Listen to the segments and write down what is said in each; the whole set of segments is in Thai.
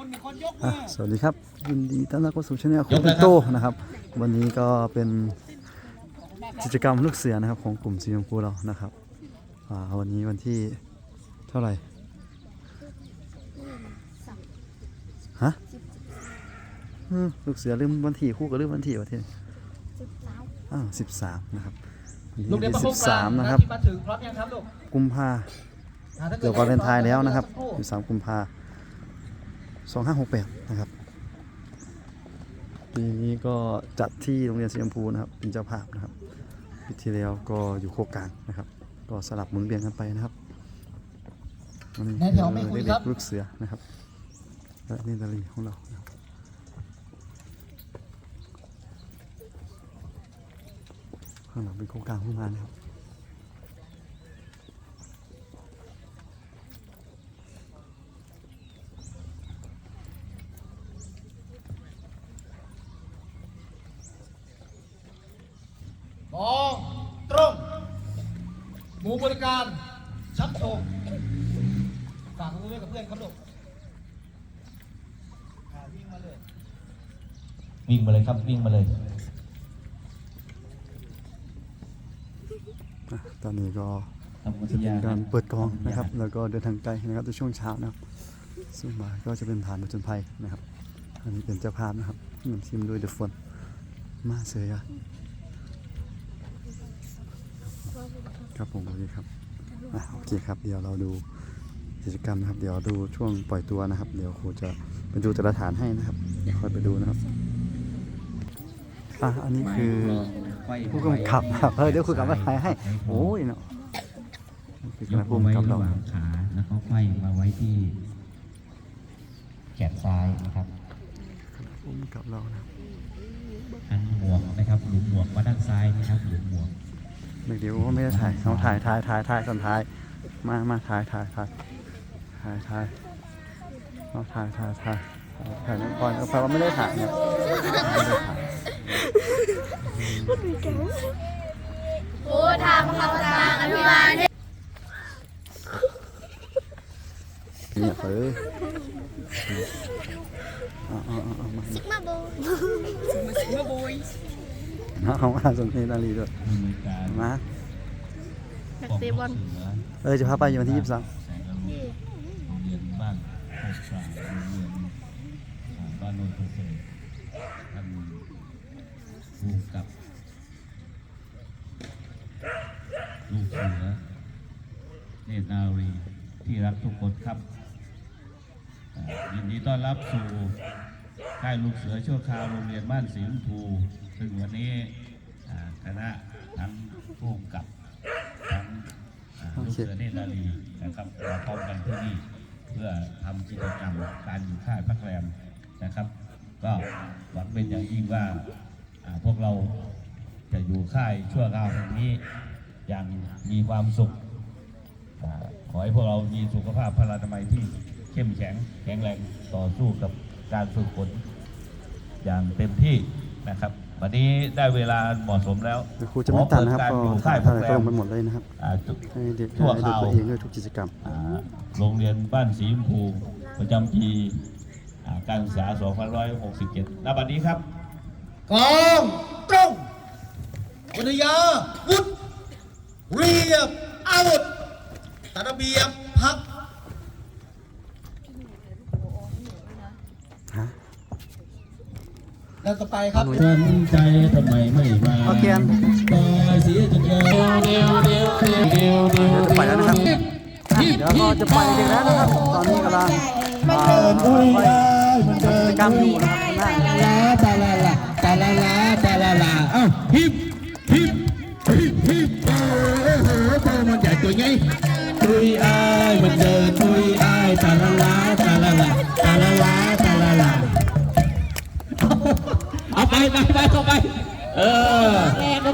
อะสวัสดีครับยินดีต้อนรับเข้าสู่ช่องขยองกเลยครับโตนะครับ วันนี้ก็เป็นกิจกรรมลูกเสือนะครับของกลุ่มสีชมพูเรานะครับอ่าวันนี้วันที่เท่าไหร่ฮะอืมลูกเสือลืมวันที่คู่กับลืมวันที่วันที่อ้าวสิบสามนะครับวันลูกเรียนี้นประสิคบงกลาสางมนะนะคครัรับบที่มาถึงพร้อมยังครับลูกกุมภาอ่าถ้าเดี๋ยววาเลนไทน์แล้วนะครับสัก13กุมภา 2568 นะครับ ปีนี้ก็จัดที่โรงเรียนสีชมพูนะครับเป็นเจ้าภาพนะครับปีที่แล้วก็อยู่โคกกลางนะครับ ก็สลับหมุนเวียนกันไปนะครับวันนี้ในแถวไม่คุยเด็ครักบๆลูกเสือนะครับและนี่นาลีของเรานะครับข้างหลังเป็นโคกกลางขึ้นมานะครับ มองตรงหมู่บริการ ชักโชงฝากมือไว้กับเพื่อนครับลูกอ่าวิ่งมาเลย วิ่ งมาเลยครับ วิ่งมาเลยอะตอนนี้ก็ทำวิทจะเป็ยานการเปิดกองนะครับ แล้วก็เดินทางไกลนะครับในช่วงเช้านะครับส่วนบ่ายก็จะเป็นฐานประจนภัยนะครับอันนี้เป็นเจ้าภาพนะครับนำทีมโดยเดอะฟอนมาเสียครับผมโอเคครับอะโอเคครับ เดี๋ยวเราดูกิจกรรมนะครับ เดี๋ยวดูช่วงปล่อยตัวนะครับ เดี๋ยวครูจะไปดูแต่ละฐานให้นะครับ เดี๋ยวคอยไปดูนะครับ อะอันนี้คือผู้กำกับครับเฮ้ยเดี๋ยวครูกำกับถ่ายให้ โอ้ยเนาะคือยคณะกผู้ไว้กำกับระเราหว่างขาแล้วก็ไขว้มาไว้ที่แขนซ้ายนะครับผู้กำกับเรานะอันหมวกนะครับหลุมหมวกมาด้านซ้ายนะครับหลุมหมวกเดี๋ยวก็ไม่ได้ถ่ายเขาถ่ายถ่ายถ่ายถ่ายตอนท้าย มามาถ่ายถ่ายถ่ายถ่ายถ่ายเราถ่ายถ่ายถ่ายถ่ายน้องพลอยน้องพลอยว่าไม่ได้ถ่ายเนี่ย ไม่ได้ถ่ายโอ้ทำคำสั่งอภิบาลเนี่ยเฮ้ยเอาเอาเอาเอามามาโบมาเอามาสมนีนาลีด้วยมีมือการมานักเตะบอลเสือเออจะพาไปอยู่วันที่ยี่สิบสามแสงอรุณโรงเรียนบ้านโคกสางโรงเรียนอ่าบ้านโนนทเศษท่านภูมิกับลูกเสือ เนตรนารีที่รักทุกคนครับอ่ายินดีต้อนรับสู่ค่ายลูกเสือชั่วคราวโรงเรียนบ้านสีชมพูซึ่งวันนี้อ่าคณะทั้งผู้กำกับทั้งอ่าลูกเสือเนตรนารีนะครับมาพร้อมกันที่นี่เพื่อทำกิจกรรมการอยู่ค่ายพักแรมนะครับ ก็หวังเป็นอย่างยิ่งว่าอ่าพวกเราจะอยู่ค่ายชั่วคราวแห่งนี้อย่างมีความสุขอ่า ขอให้พวกเรามีสุขภาพพลานามัยที่เข้มแข็งแข็งแรงต่อสู้กับการฝึกฝนอย่างเต็มที่นะครับวันนี้ได้เวลาเหมาะสมแล้วเดี๋ยวครูจะไม่ตัดนะครับขอก็เปิดการอยู่ถ่าค่ายยถ่าพัยกแรก็ลมงไปหมดเลยนะครับอ่าจุให้เด็กชั่วให้คดูราวตัวเองด้วยทุกกิจกรรมอ่าโรงเรียนบ้านสีชมพูประจำปีอ่าการศึกษา 2567ณบัดนี้ครับกองตรงวิทยาวุฒิเรียบอาวุธตัด ระเบียบพักฮะแล้วต่อไปครับสนใจทำไมไม่มาโอเคอันตายเสียจนเกินเดียวเดียวเดียวเดียวเดียวเดี๋ยวจะไปแล้วนะครับอะเดี๋ยวเราจะไปกันแล้วนะครับ ตอนนี้กำลังอ่าไปกิจกรรมอยู่นะครับข้างหน้าลาตาลาลาตาลาลาตาลาลาเอ้าฮิปฮิปฮิปฮิปโอ้โหตัวมันใหญ่ตัวไงตุ ไปไปไปเข้าไป เออ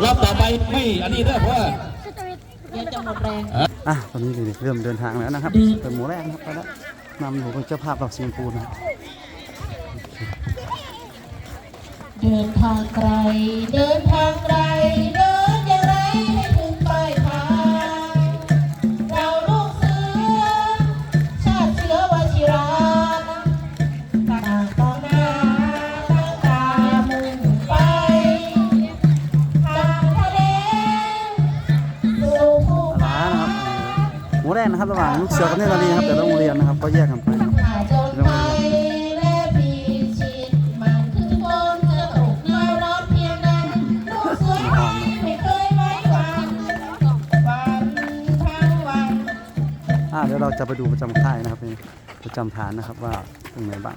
รอบต่อไปไม่ อันนี้เด้อเพราะว่าเดี๋ยวจะหมดแรงอะตอนนี้เด็กๆเริ่มเดินทางแล้วนะครับเป็นหมู่แรกนะครับไปแล้วนำอยู่เป็นเจ้าภาพเราสีชมพูนะครับเดินทางไกล เดินทางไกล ระหว่างลูกเสือกับเนตรนารีนะครับแต่ละโรงเรียนนะครับก็แยกกันไปนะครับขาจนไปและพิชิตมันคือบนสนุกน้อยร้อนเพียงใดลูกเสือไม่เคยไว้วางฝันทั้งวันอ่าเดี๋ยวเราจะไปดูประจำค่ายนะครับนี่ประจำฐานนะครับว่าเป็นไงบ้าง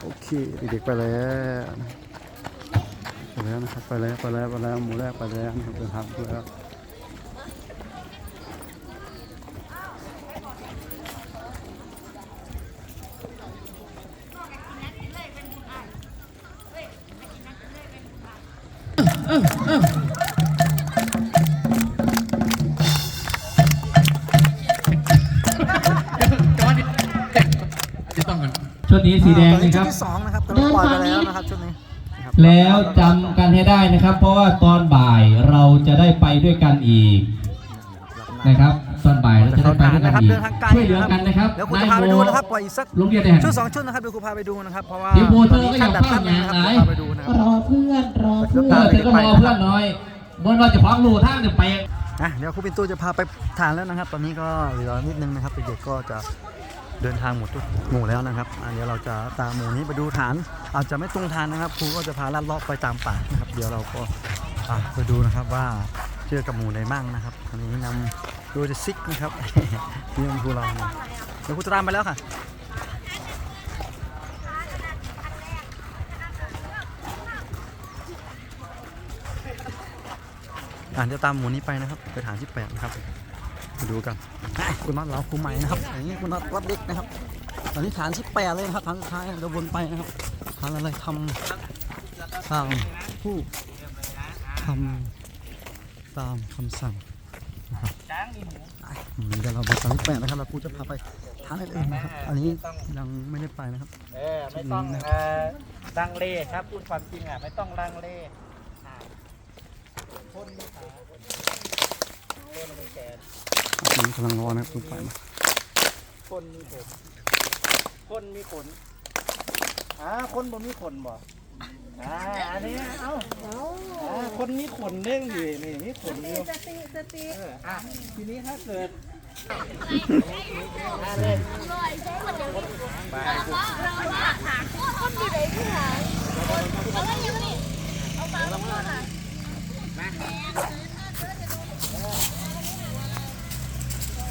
โอเคเด็กๆไปแล้วไปแล้วนะครับไปแล้วไปแล้วไปแล้วหมูแรกไปแล้วนะครับเดินทางไปแล้ว ชุดนี้สีแดงนะคชุรับดที่สองนะครับแต่เราปล่อยไปแล้วนะครับชุดนี้นะครับแล้วจำกันให้ได้นะครับ เพราะว่าตอนบ่ายเราจะได้ไปด้วยกันอีกนะครับ ตอนบ่ายเราจะได้ไปด้วยกันอีกเดินทางไกลช่วยเหลือกันนะครับเดี๋ยวคุณจะพาไปดูนะครับปล่อยอีกสัก โรงเรียนแดง ชุดสองชุดนะครับเดี๋ยวครูพาไปดูนะครับเพราะว่าเดี๋ยวโบเธอก็ขั้นดับอย่างนะครับเฝ้าเดี๋ยวพาไปดู รับรอเพื่อนรอเพื่เออนอเธอก็รอเพื่อนน้อยบนว่าจะพักรูท่างเนี่ยไปอะเดี๋ยวครูปินตูจะพาไปทานแล้วนะครับ ตอนนี้ก็เหลือนิดนึงนะครับเด็กๆก็จะเดินทางหมดทุกหมู่แล้วนะครับอะเดี๋ยวเราจะตามหมู่นี้ไปดูฐาน อาจจะไม่ตรงทานนะครับครูก็จะพาลัดเลาะไปตามป่านะครับ เดี๋ยวเราก็อะไปดูนะครับว่าเจอกับหมู่ใดบ้างนะครับอันนี้นำโดยซิกนะครับนี่เป็นครูเรานะเดี๋ยวครูจะตามไปแล้วค่ะ อ่านจะตามหมูนี้ไปนะครับไปฐานที่แปดนะครับไปดูกันคุณน็อตเราครูใหม่นะครับอย่างนี้คุณน็อตรับเด็กนะครับ ตอนนี้ฐานที่แปดเลยนะครับฐานสุดท้ายเราวนไปนะครับฐานอะไรทำตามผู้ทำตามคำสั่งนะครับอืมเดี๋ยวเราไปฐานที่แปดนะครับเราครูจะพาไปฐานอื่นนะครับอันนี้ยังไม่ได้ไปนะครับเออไม่ต้องลังเลครับพูดความจริงอะไม่ต้องลังเล นมีขาคนมีแขนอันนี้กำลังรอนะครับคุณไปมาคนมีผม คนมีขนอ่าคนบ่มีขนบ่อ่าอันนี้เอ้าอ่าคนมีขนเด้งดินี่มีขนอยู่สติสติเอออะทีนี้ถ้าเกิดอ่าเลย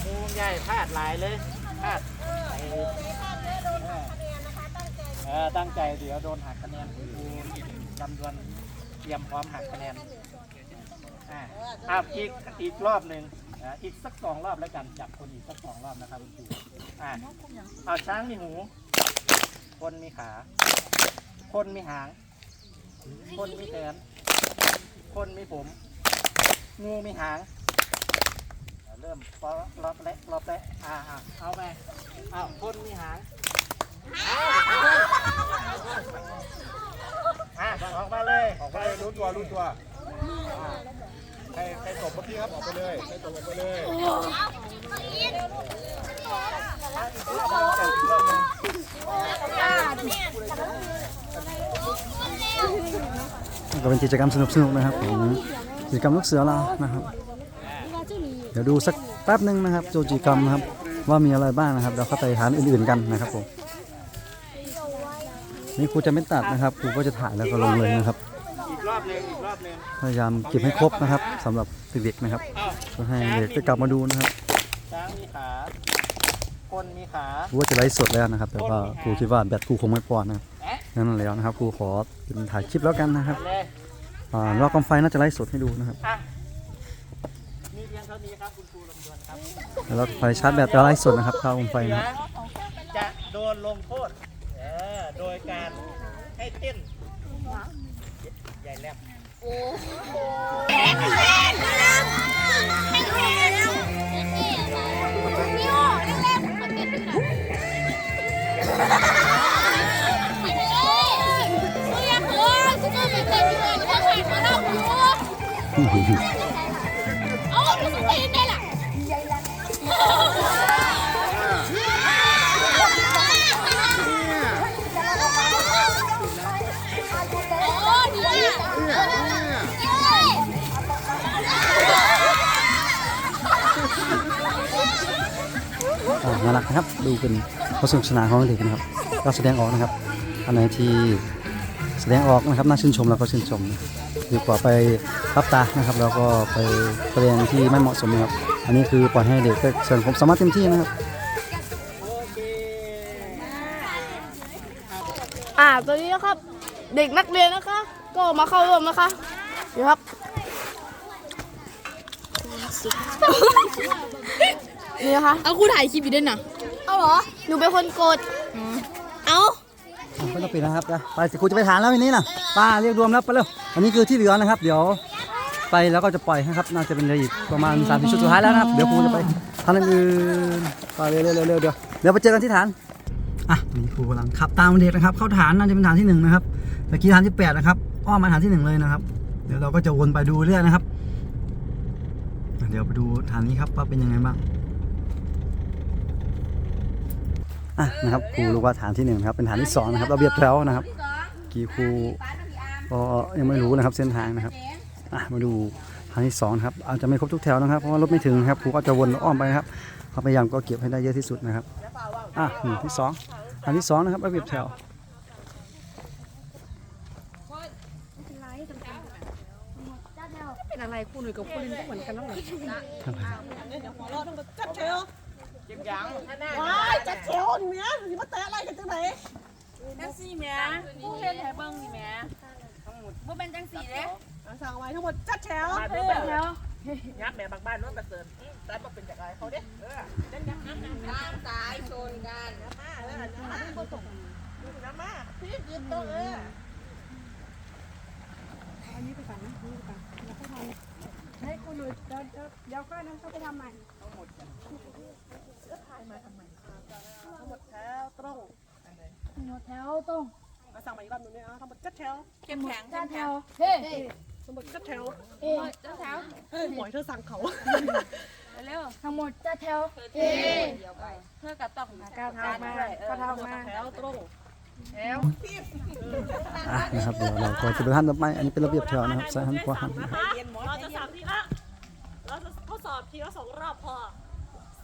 มูใหญ่พลาดหลายเลยพลาดเออตั้งใจเดี๋ยวโดนหักคะแนนครูจำดวนเตรียมพร้อมหักคะแนนอ่าอะอีกอีกรอบหนึ่งอะอีกสักสองรอบแล้วกันจับคนอีกสักสองรอบนะครับคุณครูอ่าเอาช้างมีหู คนมีขา คนมีหาง คนมีแขน คนมีผม งูมีหาง เริ่มปอรอบแรกรอบแรกอ่าเอาไปเอาคนมีหางอ่าออกมาเลยออกไปเลยรู้ตัวรู้ตัวใครใครตบเมื่อกี้ครับออกไปเลยใครตบออกไปเลย ก็เป็นกิจกรรมสนุกๆนะครับของกิจกรรมลูกเสือเรานะครับเดี๋ยวดูสักแป๊บหนึ่งนะครับโจกิจกรรมนะครับว่ามีอะไรบ้างนะครับเดี๋ยวเข้าไปฐานอื่นๆกันนะครับผมนี่ครูจะไม่ตัดนะครับครูก็จะถ่ายแล้วก็ลงเลยนะครับอีกรอบหนึ่งอีกรอบหนึ่งพยายามเก็บให้ครบนะครับสำหรับเด็กๆนะครับเพื่อให้เด็กได้กลับมาดูนะครับช้างมีขาคนมีขาครูว่าจะไลฟ์สดแล้วนะครับ แต่ว่าครูคิดว่าแบตครูคงไม่พอนะครับ นั่นแล้วนะครับครูขอเป็นถ่ายคลิปแล้วกันนะครับเลยอ่ารอกำไฟน่าจะไลฟ์สดให้ดูนะครับอะมีเพียงเท่านี้ครับคุณครูลำดวนครับแล้วเราไฟชาร์จแบตแล้วไลฟ์สดนะครับเข้ากำไฟเหลืนะอครับจะโดนลงโทษเออโดยการให้เต้นใหญ่แลบ เอาดูสิได้ล่ะโอ้ล่ะน่ารักนะครับ ดูเป็นความสนุกสนานของเด็กนะครับ เราแสดงออกนะครับ อันไหนที่ แสดงออกนะครับน่าชื่นชมเราก็ชื่นชมนะดีกว่าไปรับตานะครับ แล้วก็ไปแสดงที่ไม่เหมาะสมนะครับอันนี้คือปล่อยให้เด็กได้แสดงความสามารถเต็มที่นะครับอ่าตัวนี้นะครับ เด็กนักเรียนนะคะ ก็มาเข้าร่วมนะคะเดี๋ยวครับนี่นะคะเอาคู่ถ่ายคลิปอยู่ด้วยนะเอาเหรอหนูเป็นคนกดเอา ไม่ต้องปิดนะครับไปครูจะไปฐานแล้ววันนี้นะป้าเรียกรวมแล้วไปเร็วอันนี้คือที่เหลือนะครับ เดี๋ยวไปแล้วก็จะปล่อยนะครับ น่าจะเป็นเหลืออีกประมาณ3ามชุดสุดท้ายแล้วนะครับ เดี๋ยวครูจะไปทำอื่นไปเร็วๆเร็วๆเดี๋ยวเดี๋ยวไปเจอกันที่ฐานอะนี่ครูกำลังขับตามเด็กนะครับ เข้าฐานน่าจะเป็นฐานที่หนึ่งนะครับตะกี้ฐานที่แปดนะครับอ้อมมาฐานที่หนึ่งเลยนะครับ เดี๋ยวเราก็จะวนไปดูเรื่อยนะครับ เดี๋ยวไปดูฐานนี้ครับว่าเป็นยังไงบ้าง อะนะครับครูรู้ว่าฐานที่หนึ่งนะครับเป็นฐานที่สองนะครับระเบียบแถวนะครับ กี่ครูก็ยังไม่รู้นะครับเส้นทางนะครับอะมาดูฐานที่สองนะครับอาจจะไม่ครบทุกแถวนะครับเพราะว่ารถไม่ถึงนะครับครูก็จะวนอ้อมไปนะครับความพยายามก็เก็บให้ได้เยอะที่สุดนะครับอะหนึ่งที่สองฐานที่สองนะครับระเบียบแถวเป็นอะไรคู่หนุ่ยกับคู่ลินก็เหมือนกันแล้วเหรอ ว้ายจัดเชลนี่แม่สิมาแตะอะไรกันจังไหนจังสี่แหม่ผู้เฮ็ดให้เบิ่งนี่แหม่บ่เป็นจังสี่เด้เอาสั่งไว้ทั้งหมดจัดเชลเฮ้ยแล้วยักษ์แม่บางบ้านโน้นประเสริฐแต่มาเป็นจากอะไรเขาเด้เออเล่นยักษ์น้ำตายชนกันน้ำมาเออน้ำมาบ่ตกน้ำมาพี่ยืนตรงเออให้คู่หนุ่ยเดี๋ยวเดี๋ยวเดี๋ยวค่อยนั้นเขาไปทำใหม่ทั้งหมด แถวตรงหมดแถวตรงมาสั่งมาอีกรอบหนึงเนี่ยเอาทั้งหมดจัดเชลเข้มแข็งเข้มแข็งเฮ้ทั้งหมดจัดแถวเชลจัดแถวเฮ้ยหมอยเธอสั่งเขาเร็วทั้งหมดจัดแถวเฮ้เพื่อกับต้องก้าวเท้ามาก้าวเท้ามาแถวตรงแล้วอะนะครับเดี๋ยวเราก็จะไปท่นต่อไปอันนี้เป็นระเบียบแถวนะครับซ้ายหันขวาหันนะครับเราจะสั่งทีละเราจะทดสอบทีละสองรอบพอ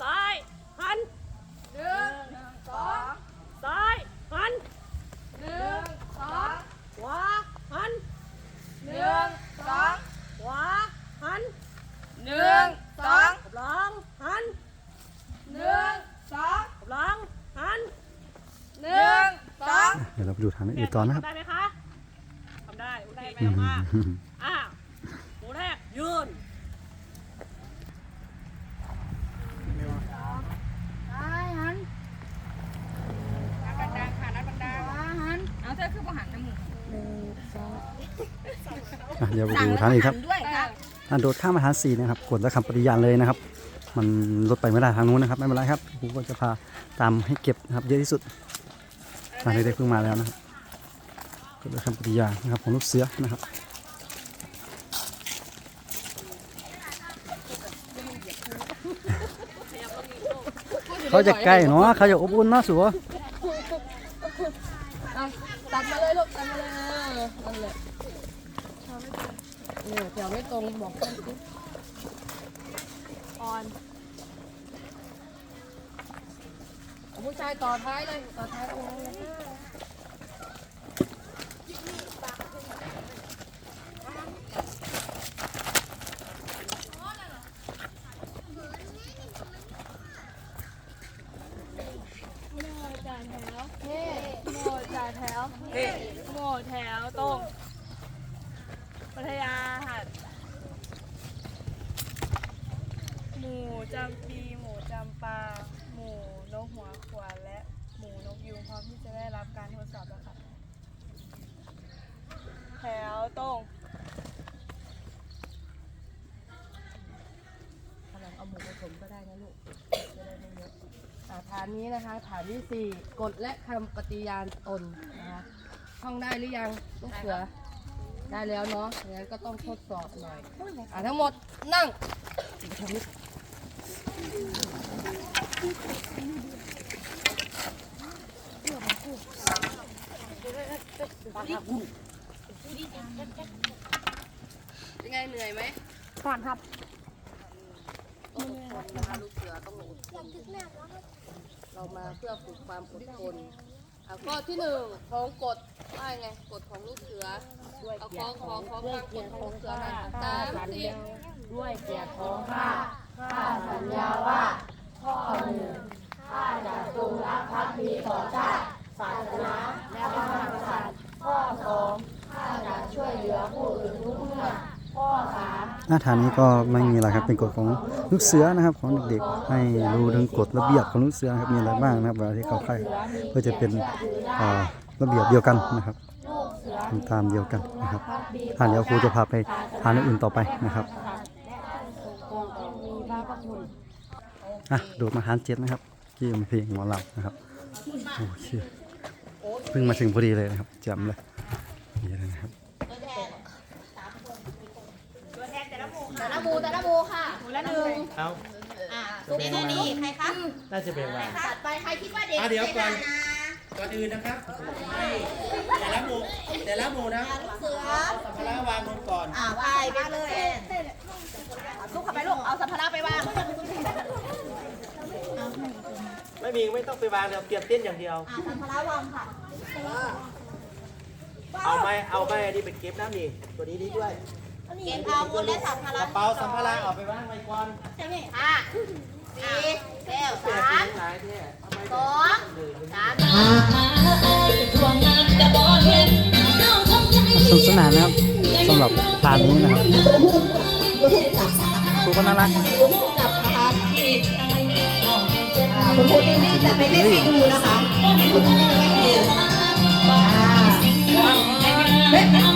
ซ้าย หันหนึ่งสองซ้ายหันหนึ่งสองขวาหันหนึ่งสองขวาหันหนึ่งสองหลังหันหนึ่งสองหลังหันหนึ่งสองเดี๋ยวเราไปดูฐานอื่นต่อนะครับทำได้ไหมคะทำได้โอเคเยี่ยมมากอะหมูแรกยืน ซ้ายหันดังๆค่ะนัดดังๆขวาหันเอาเธอคือบ่หันน้ำหมู อะเดี๋ยวไปดูฐานอีกครับด้วยครับอะโดดข้ามมาฐานสี่นะครับกดและคำปฏิญาณเลยนะครับ มันลดไปไม่ได้ทางนู้นนะครับไม่เป็นไรครับครูก็จะพาตามให้เก็บนะครับ เยอะที่สุดทางเด็กๆเพิ่งมาแล้วนะครับกดและคำปฏิญาณนะครับของลูกเสือนะครับเขาจะใกล้เนาะเขาจะอบอุ่นเนาะสัว ตัดมาเลยลูกตัดมาเลยเออนั่นแหละ เนี่ยแถวไม่ตรงบอกเพื่อนสิออนเอาผู้ชายต่อท้ายเลย ต่อท้ายตรงนั้นเลย โหมดจ่ายแถวโหมดแถวตรงพัทยาหัดหมูจำปี หมูจำปา หมูนกหัวขวานและหมูนกยูงพร้อมที่จะได้รับการทดสอบแล้วค่ะ แถวตรง กำลังเอาหมูผสมก็ได้นะลูก จะได้ไม่เยอะอ่าฐานนี้นะคะ ฐานที่สี่กฎและคำปฏิญาณตนนะคะท่องได้หรือยังลูกเสือ ได้แล้วเนาะงั้นก็ต้องทดสอบหน่อยอ่าทั้งหมดนั่งทำนี้เป็นไงเหนื่อยไหมก่อนครับต้องอดทนนะคะลูกเสือต้องอดทน เรามาเพื่อฝึกความอดทนอะข้อที่หนึ่งของกฎว่าไงกฎของลูกเสือเอาของของของกลางกฎของลูกเสือนะสามสี่ด้วยเกียรติของข้าข้าสัญญาว่า ข้อหนึ่งข้าจะจงรักภักดีต่อชาติศาสนา และพระมหากษัตริย์ ข้อสองข้าจะช่วยเหลือผู้อื่นทุกเมื่อ ข้อสาม หน้าฐานนี้ก็ไม่มีอะไรครับเป็นกฎของลูกเสือนะครับ ของเด็กๆให้รู้ถึงกฎระเบียบของลูกเสือครับมีอะไรบ้างนะครับเวลาที่เขาค่เพื่อจะเป็นระเบียบเดียวกันนะครับทำตามเดียวกันนะครับอ่าเดี๋ยวครูจะพาไปทานอื่นต่อไปนะครับอะโดดมาหารเจ็ดนะครับที่มีเพลงหมอลำนะครับโอเคเพิ่งมาถึงพอดีเลยนะครับจำเลยนี่นะครับ แต่ ละหมูแต่ละหมูค่ะหมูละหนึ่งเอาอ่าสุกนี่นี่ใครคะน่าจะเป็นว่าตัดไปใครคิดว่าเด็กอะเดี๋ยวก่อนนะก่อนอื่นนะครับให้แต่ละหมู่แต่ละหมู่นะเสือสัมภาระวางลงก่อนอ่าไปไปเลยซุกเข้าไปลูกเอาสัมภาระไปวางไม่มีไม่ต้องไปวางเดี๋ยวเตรียมเต้นอย่างเดียวอ่าสัมภาระวางค่ะเอาไม้เอาไม้อันนี้ไปเก็บน้ำนี่ตัวนี้ดีด้วย เก็บอาวุธและสัมภากระระเป๋าสัมภาระเอาไปวางไว้ก่อนใช่ไหมห้าสี่เก้วเปลี่ยนสามสีหลายเนี่ยเอาไปสองสามสนุกสนานนะครับสำหรับทานนี้นะครับครูก็น่ารักคุณครูที่นี่จะไปเล่นให้ดูนะคะ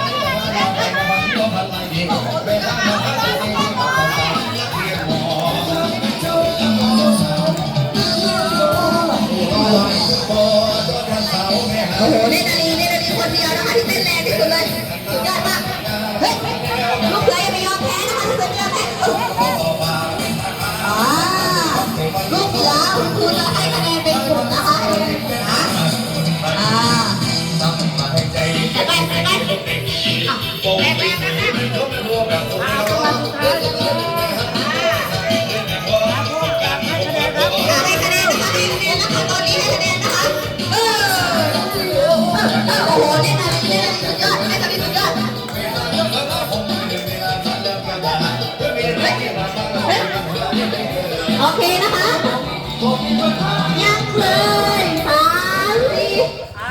皆様!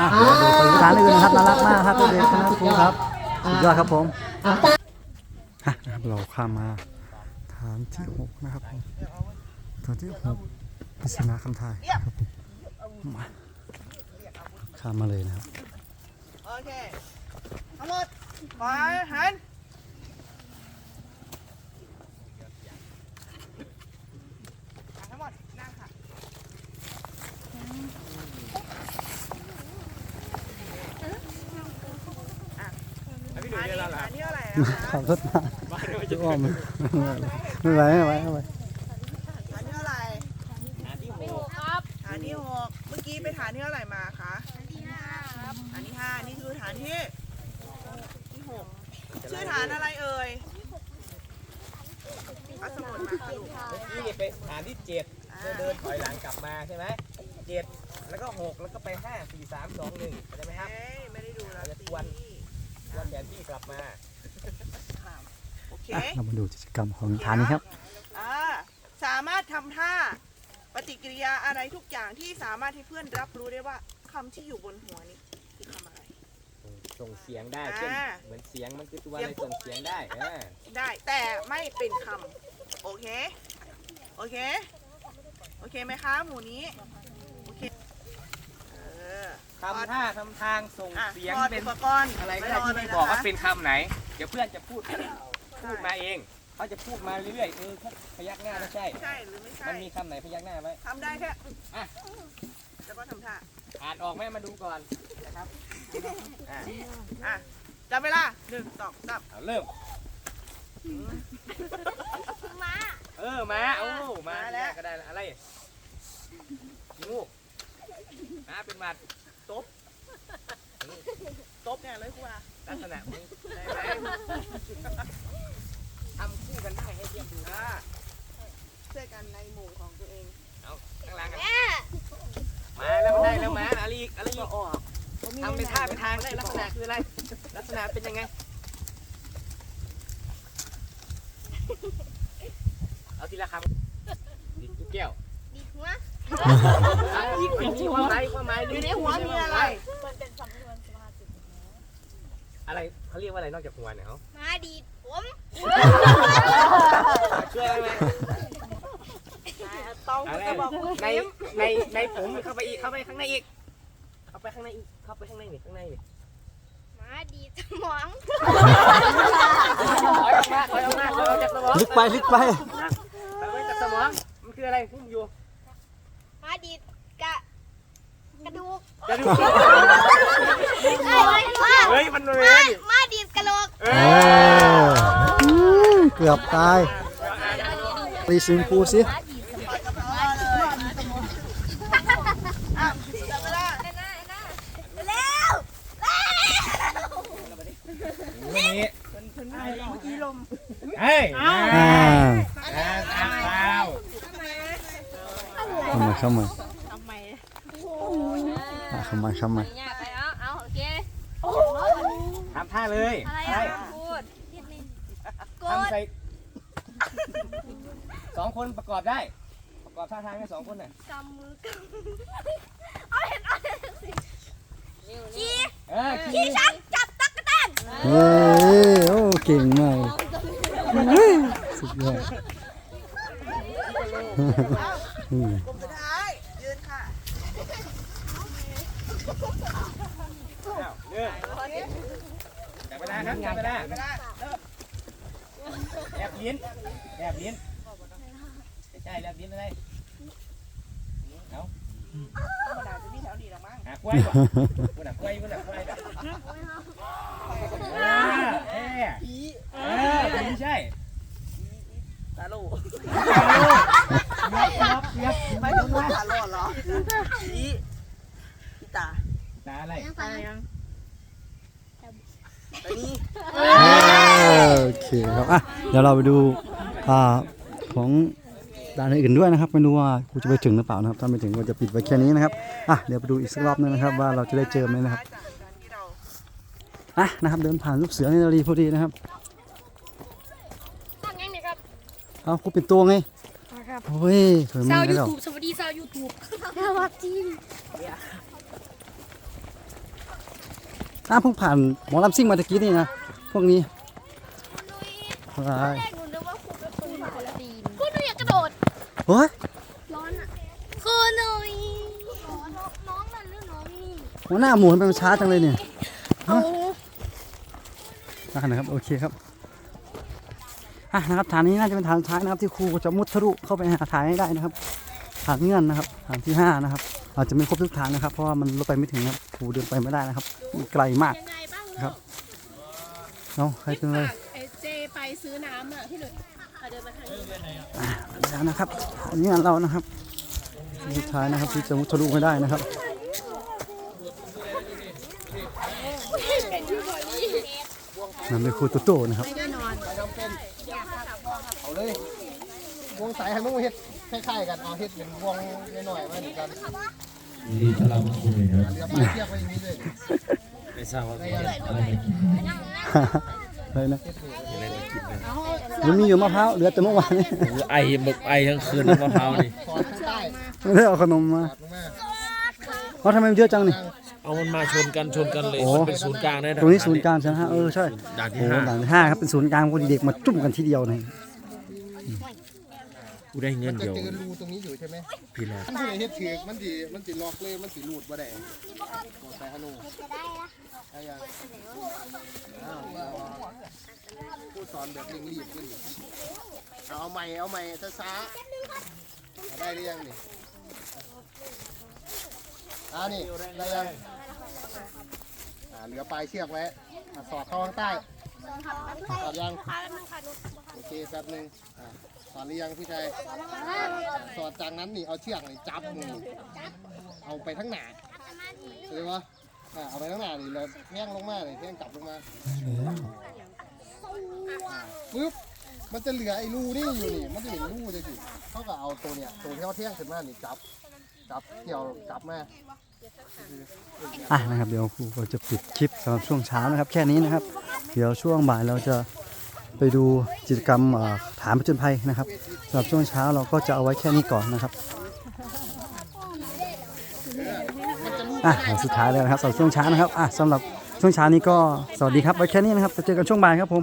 อะเดี๋ยวดูไปทานอื่นนะครับน่ารักมากครับเด็กๆนะครับครูครับสุดยอดครับผมอะตาอะนะครับเราข้ามมาฐานที่หกนะครับผมฐานที่หกปริศนาคำทายครับผมมาข้ามมาเลยนะครับ โอเคทั้งหมดขวาหันอะทั้งหมด นั่งค่ะ พี่หนุ่ยเนี่ยเราหลั ฐา บ นที่เท่าไหร่นะคะ ขับรถมาจะอ้อมไม่ไหวไม่ไหวไม่ไหวฐานที่เท่าไหร่หาที่หกฐานที่หกเมื่อกี้ไปฐานที่เท่าไหร่มาคะฐานที่ห้าครับฐานที่ห้านี่คือฐานที่ที่หกชื่อฐานอะไรเอ่ยเอาสมุดมาค่ะลูกนี่ไปฐานที่เจ็ดเดินเดินถอยหลังกลับมาใช่ไหมเจ็ดแล้วก็หกแล้วก็ไปห้าสี่สามสองหนึ่งเข้ไหมครับเอ้ยไม่ได้ดูแล้วจะทวนวันแผนที่กลับมา อเคอะเรามาดูกิจกรรมของฐานนี้ครับอ่าสามารถทำท่าปฏิกิริยาอะไรทุกอย่างที่สามารถให้เพื่อนรับรู้ได้ว่าคำที่อยู่บนหัวนี้คือคำอะไรตส่งเสียงได้ เช่น อ่าเหมือนเสียงมันคือตัวเสีอะยงไรส่งเสียงได้เออได้แต่ไม่เป็นคำโอเค โอเค โอเคไหมคะหมูนี้ โอเค เออทำท่าทำทางส่งอะเสียงถอดเป็นอุปกรณ์อะไรก็ว้ได้รที่เลไม่ยะบอกว่าคะเป็นคำไหน เดี๋ยวเพื่อนจะพูด พูดมาเอง เขาจะพูดมาเรื่อยๆเออแค่พยักหน้าไม่ใช่ ใช่หรือไม่ใช่มันมีคำไหนพยักหน้าไหมทำได้แค่อะแล้วก็ทำท่าอ่านออกไหมมาดูก่อนนะครับอะอะจับเวลาหนึ่งสองสามเอาเริ่มเออมาเอามาแล้วก็ได้ละอะไรงูมาเป็นหมัดตบเนี่ยเลยครูอาลักษณะมึงได้ไหมทำคู่กันได้ให้เทียมดูนะช่วยกันในหมู่ของตัวเองเอาข้างล่างกันมาแล้วมาได้แล้วมาอะไรอีกอะไรอีกทำเป็นท่าเป็นทางได้ลักษณะคืออะไร ลักษณะเป็นยังไง เอาทีละคำดิจุกแก้วดิหัวอีกมีความหมายความหมายอยู่ในหัวมีอะไร มันเป็นสำนวนสุภาษิตอะไรเขาเรียกว่าอะไรนอกจากหัวเนี่ยเขามาดีด ผมช่วยได้ไหมต้องอะไรจะบอกในในในผมเข้าไปอีกเข้าไปข้างในอีกเข้าไปข้างในอีกเข้าไปข้างในนี่ข้างในนี่มาดีดสมองถอยออกมาถอยออกมาถอยออกจากสมองลึกไปลึกไปถอยออกจากสมองมันคืออะไรพุ่มอยู่มาดีดกะกระดูกจะดูเอ้ยมาเฮ้ยมันเลยมา เอออืมเกือบตายตีซิมพูสิจับเวลาเร็ววันนี้เฮ้ยอ่าอ่าอ้าวเข้ามาเข้ามาอะเข้ามาเข้ามาเนี่ยไปเอา ทำท่าเลยอะไรใช่อะพูดกดทำใส่สองคนประกอบได้ ประกอบท่าทางให้สองคนน่ะกำมือกำเอาเห็นเอาเห็นสิขี่เออขี่ขี่ช้างจับตั๊กแตนเฮ้ยโอ้เก่งมากเฮ้ยสุดยอดอืมกลุ่มสุดท้ายยืนค่ะอ้าวเริ่มจับเวลา ครับจับเวลาเวลาเริ่มแอบลิ้นแอบลิ้นใช่แอบลิ้นอะไรเอาธรรมดาจะมีแถวนี้หรอมั้งหากล้วยก่หากล้วยคุณหากล้วยก่อนอ่าเอ๊ะไม่ใช่ตาลูครับเทียบไม่ถึงว่าตาลอดเหรออีตาตาอะไรตายังตานี้ เออโอเคครับอะ เดี๋ยวเราไปดูอ่าของด่านอื่นด้วยนะครับ ไม่รู้ว่ากูจะไปถึงหรือเปล่านะครับ ถ้าไม่ถึงก็จะปิดไว้แค่นี้นะครับอะเดี๋ยวไปดูอีกสักรอบนึงนะครับ ว่าเราจะได้เจอไหมนะครับจากการที่เราอะนะครับ เดินผ่านลูกเสือในนารีพอดีนะครับตั้งยังเนี่ยครับเอากูเป็นตัวไงครับโอ้ยสวยมากเลยเราสวัสดีชาวยูทูบสวัสดีอ้าวเพิ่งผ่านหมอลำซิ่งมาตะกี้นี่นะพวกนี้ อะไรแรกหนูนึกว่าครูเป็นคนผ่านตีนคุณหนูอยากกระโดด โอ้ยร้อนอะคือหนุ่ยน้องน้องนั่นหรือน้องนี่หัวหน้าหมูทำไมมันช้าจังเลยเนี่ยเอาอะนะครับโอเคครับอะนะครับฐานนี้น่าจะเป็นฐานสุดท้ายนะครับ ที่ครูจะมุดทะลุเข้าไปหาฐานให้ได้นะครับฐานเงื่อนนะครับฐานที่ห้านะครับอาจจะไม่ครบทุกฐานนะครับ เพราะว่ามันลงไปไม่ถึงนะครับครูเดินไปไม่ได้นะครับมันไกลมากยังไงบ้างครับเอาใครเป็นเลย ไอเจไปซื้อน้ำอะพี่หนุ่ยเอาเดินมาทางนี้ แล้ว นะครับฐานเงื่อนเรานะครับสุดท้ายนะครับที่จะมุดทะลุให้ได้นะครับนั่นเป็นครูโตโต้นะครับเอาเลยวงสายฮันนู่เฮ็ดคล้ายๆกันเอาเฮ็ดเป็นวงน้อยๆมาเหมือนกันดีต้อนรับคุณครับเดี๋ยวไปเทียบไว้อย่างนี้เลยไม่ทราบว่าอะไรนะ ยังมีอยู่มะพร้าวเหลือแต่เมื่อวานนี้ไอหมึกไอทั้งคืนมะพร้าวนี่ขอดข้างใต้ไม่ได้เอาขนมมาขอดลงมาเพราะทำไมมันเยอะจังนี่ขเอามันมาชนกันชนกันเลยโอ้ มันเป็นศูนย์กลางนะตรงนี้ศูนย์กลางใช่ไหมฮะเออใช่ด่านที่โอ้ห้าด่านที่ห้าครับเป็นศูนย์กลางพอดีเด็กมาจุ่มกันทีเดียวเลยกูได้เงินจะเดียวเจอรูตรงนี้อยู่ใช่ไหมพี่แล้วมันสิเฮ็ดถือกมันสิมันสิล็อกเลย มันสิรูดบ่ได้กดไปฮะนูได้ยัง อ้าวพูดสอนแบบเร่งรีบขึ้นเอาเอาใหม่เอาใหม่ช้าๆเอาได้หรือยังนี่อ่านี่ได้ยังอ่าเหลือปลายเชือกไว้อะสอดเข้าข้างใต้สอดยังโอเคแป๊บหนึงอะสอดหรือยังพี่ชายสอดจากนั้นนี่เอาเชือกนี่จับมือเอาไปทั้งหนาเลยวะอะเอาไปทั้งหนานี่เราแท่งลงมาเลยแท่งกลับลงมาอะ ปึ๊บมันจะเหลือไอ้รูนี่อยู่นี่ มันจะเห็นรูเลยสิเขาก็เอาตัวเนี้ยตัวที่เขาแท่งขึ้นมานี่จับ จับเกี่ยวจับมาอะนะครับเดี๋ยวครูก็จะปิดคลิปสำหรับช่วงเช้านะครับ แค่นี้นะครับ เดี๋ยวช่วงบ่ายเราจะไปดูกิจกรรมเอ่อฐานผจญภัยนะครับสำหรับช่วงเช้าเราก็จะเอาไว้แค่นี้ก่อนนะครับอะสุดท้ายแล้วนะครับสำหรับช่วงเช้านะครับอะสำหรับช่วงเช้านี้ก็สวัสดีครับไว้แค่นี้นะครับจะเจอกันช่วงบ่ายครับผม